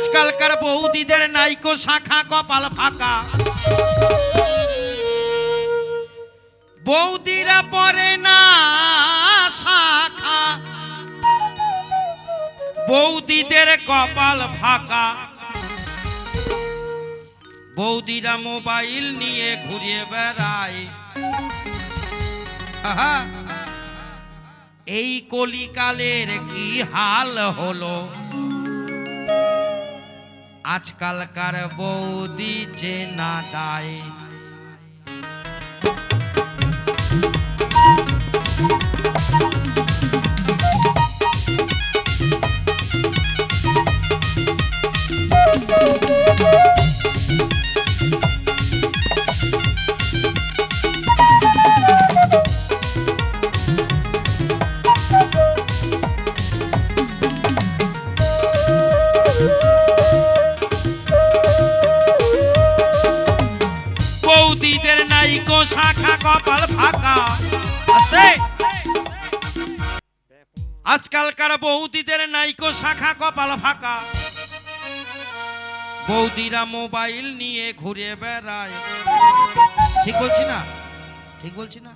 আজকালকার বৌদিদের নাইকো শাখা কপাল ফাঁকা। বৌদিরা পরে না শাখা। বৌদিদের কপাল ফাঁকা। বৌদিরা মোবাইল নিয়ে ঘুরিয়ে বেড়ায়। এই কলিকালের কি হাল হলো? আজকালকার বৌদি চেনা দায়। কপাল ফাঁকা। আছে? আজকালকার বৌদিদের নাইকো শাখা কপাল ফাঁকা। বৌদিরা মোবাইল নিয়ে ঘুরে বেড়ায়। ঠিক বলছি না? ঠিক বলছি না?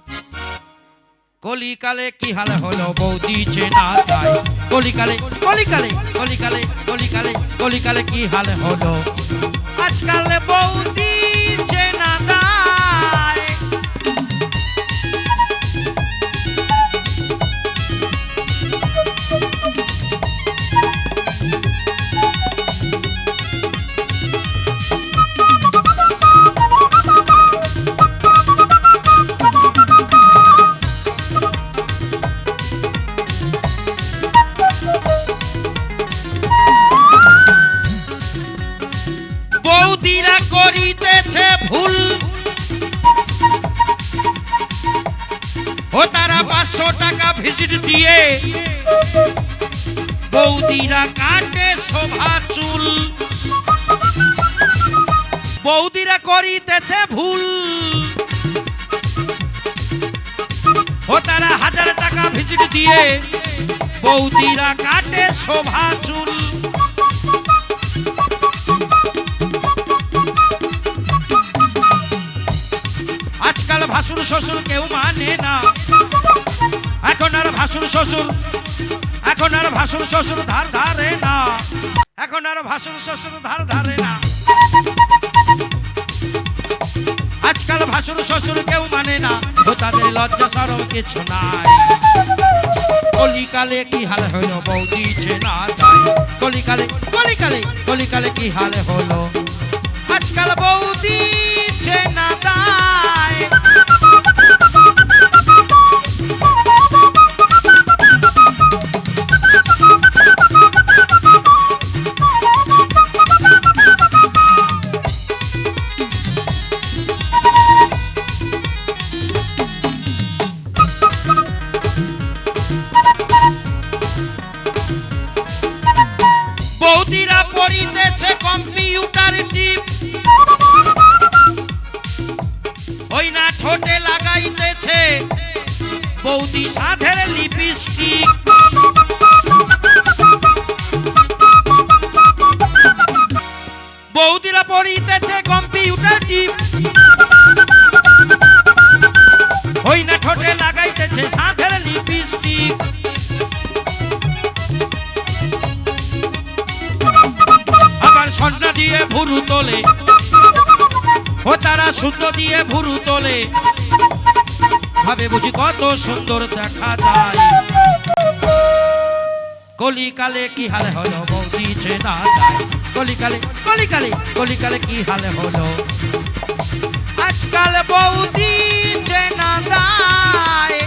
কলিকালে কি হাল হলো বৌদি চেনা যায় কলিকালে কলিকালে কলিকালে কলিকালে কলিকালে কি হাল হলো? আজকাল বৌদি চেনা যায় ও তারা পাঁচশো টাকা ভিজিট দিয়ে বৌদিরা কাটে শোভা চুল। বৌদিরা করিতেছে ভুল। ও তারা হাজার টাকা ভিজিট দিয়ে বৌদিরা কাটে শোভা চুল। ভাসুর শ্বশুর কেউ মানে না। এখন আর ভাসুর শ্বশুর, এখন আর ভাসুর শ্বশুর ধার ধারে না। এখন আর ভাসুর শ্বশুর ধার ধারে না। আজকাল ভাসুর শ্বশুর কেউ মানে না ও তাদের লজ্জা সরম কিছু নাই। কলিকালে কি হাল হলো বৌদি চেনা যায়। কলিকালে কলিকালে কলিকালে কি হাল হলো? আজকাল বৌদি সাধের লিপস্টিক। বৌদিরা পড়িতেছে কম্পিউটার টিপ। ওই না ঠোঁটে লাগাইতেছে সাধের লিপস্টিক। আবার সন্না দিয়ে ভুরু তোলে। ও তারা সুতো দিয়ে ভুরু তোলে। ভাবে বুঝি কত সুন্দর দেখা যায়। কলিকালে কি হালে হলো বৌদি চেনা কলিকালে কলিকালে কলিকালে কি হালে হলো? আজকাল বৌদি চেনা যায়।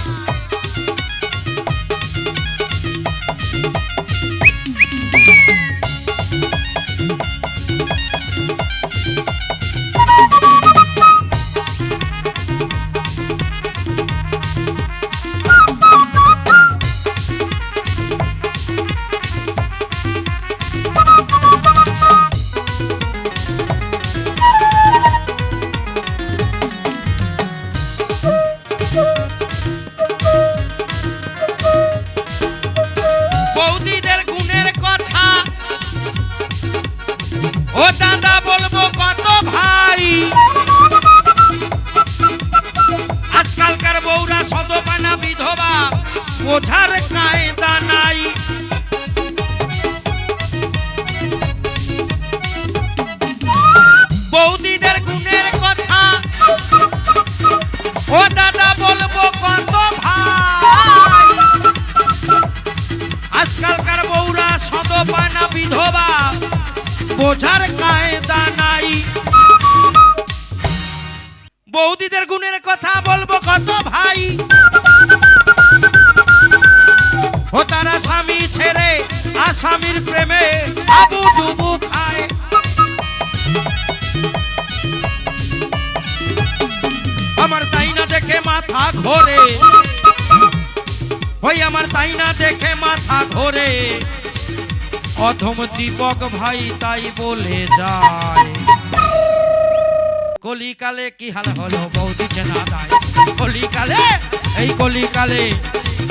বোঝার কায়দা নাই। বৌদিদের গুণের কথা। ও দাদা বলব কত ভাই। আজকালকার বৌরা সদবা না বিধবা। বোঝার কায়দা নাই। বৌদিদের গুণের কথা মাথা ঘোরে। ওই আমার তাই না দেখে মাথা ঘোরে। অধম দীপক ভাই তাই বলে যায়। কলিকালে কি হাল হলো বৌদি চেনা দায়। কলিকালে, এই কলিকালে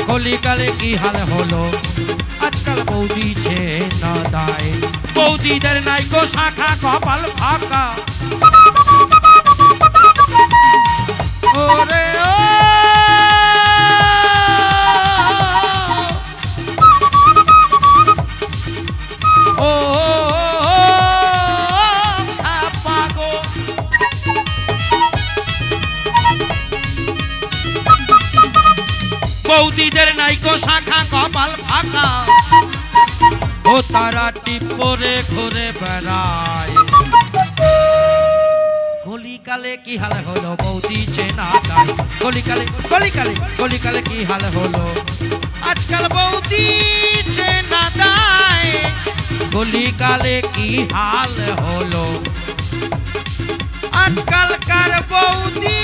কলিকালে কি হাল হলো? আজকাল বৌদি চেনা দায়। বৌদিদের নাই গো শাখা, কপাল ফাঁকা। বৌদিদের নাইকো শাখা, কপাল ফাঁকা। ও তারা টিপরে ঘুরে বেড়ায়। কি হাল হলো বৌদি কি হাল হলো? আজকাল বৌদি চেনা কলিকালে কি হাল হলো? আজকালকার বৌদি